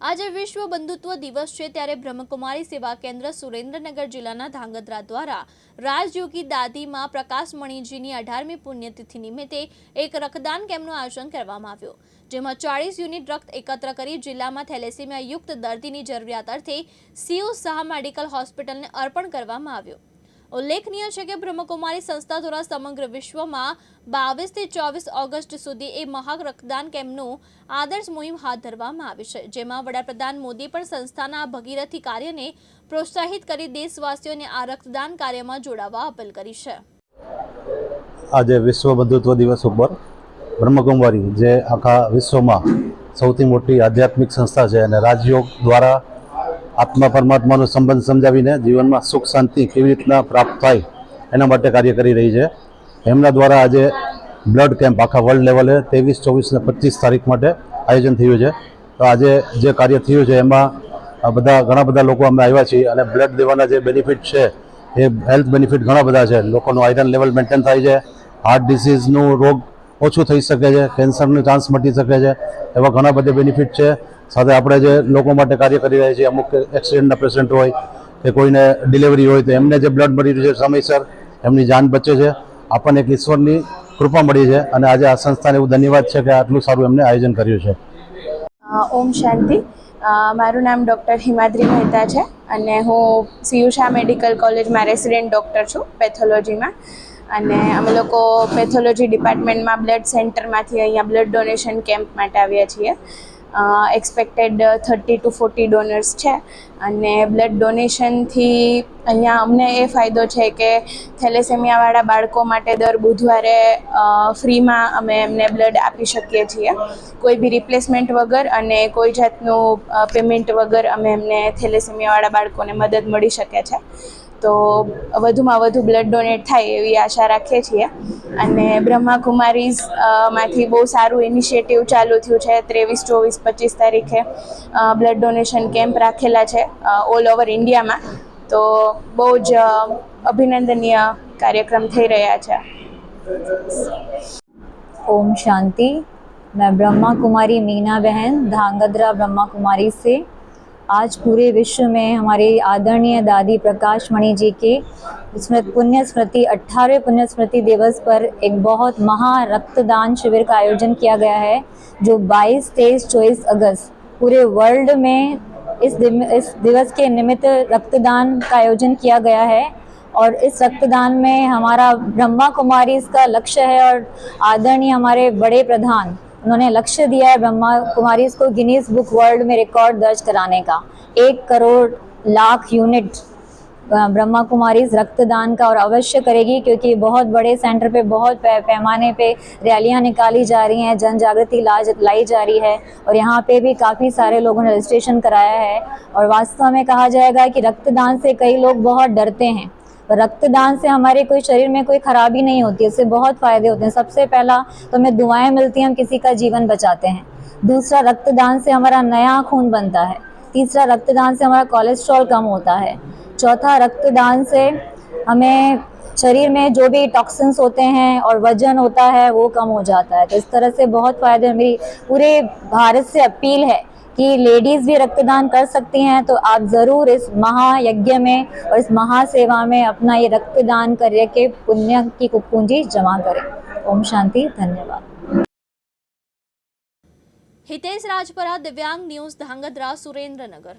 આજે વિશ્વ બંધુત્વ દિવસ છે ત્યારે બ્રહ્મકુમારી સેવા કેન્દ્ર સુરેન્દ્રનગર જિલ્લાના ધાંગધ્રા દ્વારા રાજયોગી દાદીમાં પ્રકાશમણીજીની અઢારમી પુણ્યતિથિ નિમિત્તે એક રક્તદાન કેમ્પનું આયોજન કરવામાં આવ્યું, જેમાં ચાળીસ યુનિટ રક્ત એકત્ર કરી જિલ્લામાં થેલેસીમિયા યુક્ત દર્દીની જરૂરિયાત અર્થે સીયુ શાહ મેડિકલ હોસ્પિટલને અર્પણ કરવામાં આવ્યું. ઉલ્લેખનીય છે કે બ્રહ્મકુમારી સંસ્થા દ્વારા સમગ્ર વિશ્વમાં બાવીસથી ચોવીસ ઓગસ્ટ સુધી એ મહા રક્તદાન કેમ્પનું આદર્શ મુહિમ હાથ ધરવામાં આવી છે, જેમાં વડાપ્રધાન મોદી પણ સંસ્થાના ભગીરથી કાર્યને પ્રોત્સાહિત કરી દેશવાસીઓને આ રક્તદાન કાર્યમાં જોડાવા અપીલ કરી છે. આજે વિશ્વ બંધુત્વ દિવસ ઉપર બ્રહ્મકુમારી, જે આખા વિશ્વમાં સૌથી મોટી આધ્યાત્મિક સંસ્થા છે અને રાજયોગ દ્વારા આત્મા પરમાત્માનો સંબંધ સમજાવીને જીવનમાં સુખ, શાંતિ કેવી રીતના પ્રાપ્ત થાય એના માટે કાર્ય કરી રહી છે. એમના દ્વારા આજે બ્લડ કેમ્પ આખા વર્લ્ડ લેવલે ત્રેવીસ, ચોવીસ અને પચીસ તારીખ માટે આયોજન થયું છે. તો આજે જે કાર્ય થયું છે એમાં બધા, ઘણા બધા લોકો અમે આવ્યા છીએ અને બ્લડ દેવાના જે બેનિફિટ છે, એ હેલ્થ બેનિફિટ ઘણા બધા છે. લોકોનું આયરન લેવલ મેન્ટેન થાય છે હાર્ટ ડિસીઝનું રોગ ઓછું થઈ શકે છે કેન્સરનું ચાન્સ મટી શકે છે, એવા ઘણા બધા બેનિફિટ છે. સાથે આપણે જે લોકો માટે કાર્ય કરી રહ્યા છીએ, અમુક એક્સિડન્ટના પેશન્ટ હોય કે કોઈને ડિલિવરી હોય તો એમને જે બ્લડ મળી રહ્યું છે સમયસર, એમની જાન બચે છે. આપણને એક ઈશ્વરની કૃપા મળી છે અને આજે આ સંસ્થાને એવું ધન્યવાદ છે કે આટલું સારું એમને આયોજન કર્યું છે. ઓમ શાંતિ. મારું નામ ડૉક્ટર હિમાદ્રી મહેતા છે અને હું સિયુષા મેડિકલ કોલેજમાં રેસિડેન્ટ ડૉક્ટર છું પેથોલોજીમાં. અને અમે લોકો પેથોલોજી ડિપાર્ટમેન્ટમાં બ્લડ સેન્ટરમાંથી અહીંયા બ્લડ ડોનેશન કેમ્પ માટે આવ્યા છીએ. Expected thirty two forty donors છે. અને બ્લડ ડોનેશનથી અહીંયા અમને એ ફાયદો છે કે થેલેસેમિયાવાળા બાળકો માટે દર બુધવારે ફ્રીમાં અમે એમને બ્લડ આપી શકીએ છીએ. કોઈ બી રિપ્લેસમેન્ટ વગર અને કોઈ જાતનું પેમેન્ટ વગર અમે એમને થેલેસેમિયાવાળા બાળકોને મદદ મળી શકે છે. તો વધુમાં વધુ બ્લડ ડોનેટ થાય એવી આશા રાખીએ છીએ અને બ્રહ્માકુમારીઝ અ, માંથી બહુ સારું ઇનિશિયેટિવ ચાલુ થયું છે ત્રેવીસ ચોવીસ પચીસ તારીખે બ્લડ ડોનેશન કેમ્પ રાખેલા છે ઓલ ઓવર ઇન્ડિયામાં તો બહુ જ અ, અભિનંદનીય કાર્યક્રમ થઈ રહ્યા છે ओम शांति मैं ब्रह्मा कुमारी मीना बहन धांगध्रा ब्रह्मा कुमारी से आज पूरे विश्व में हमारे आदरणीय दादी प्रकाश मणि जी के स्मृत पुण्य स्मृति अट्ठारहवें पुण्य स्मृति दिवस पर एक बहुत महा रक्तदान शिविर का आयोजन किया गया है जो 22, 23, 24 अगस्त पूरे वर्ल्ड में इस इस दिवस के निमित्त रक्तदान का आयोजन किया गया है। और इस रक्तदान में हमारा ब्रह्मा कुमारी इसका लक्ष्य है और आदरणीय हमारे बड़े प्रधान उन्होंने लक्ष्य दिया है ब्रह्मा कुमारी को गिनीज बुक वर्ल्ड में रिकॉर्ड दर्ज कराने का। एक करोड़ लाख यूनिट ब्रह्मा कुमारी रक्तदान का और अवश्य करेगी क्योंकि बहुत बड़े सेंटर पे, बहुत पैमाने पे रैलियाँ निकाली जा रही हैं जन जागृति लाई जा रही है और यहाँ पे भी काफ़ी सारे लोगों ने रजिस्ट्रेशन कराया है। और वास्तव में कहा जाएगा कि रक्तदान से कई लोग बहुत डरते हैं। रक्तदान से हमारे कोई शरीर में कोई खराबी नहीं होती है इससे बहुत फ़ायदे होते हैं। सबसे पहला तो हमें दुआएँ मिलती हैं, हम किसी का जीवन बचाते हैं। दूसरा, रक्तदान से हमारा नया खून बनता है। तीसरा, रक्तदान से हमारा कोलेस्ट्रॉल कम होता है। चौथा, रक्तदान से हमें शरीर में जो भी टॉक्सिन्स होते हैं और वज़न होता है, वो कम हो जाता है। तो इस तरह से बहुत फ़ायदे मेरी पूरे भारत से अपील है कि लेडीज़ भी रक्तदान कर सकती हैं तो आप ज़रूर इस महायज्ञ में और इस महासेवा में अपना ये रक्तदान करके पुण्य की पूंजी जमा करें। ओम शांति, धन्यवाद। हितेश राजपरा, दिव्यांग न्यूज़ धांगध्रा सुरेंद्रनगर।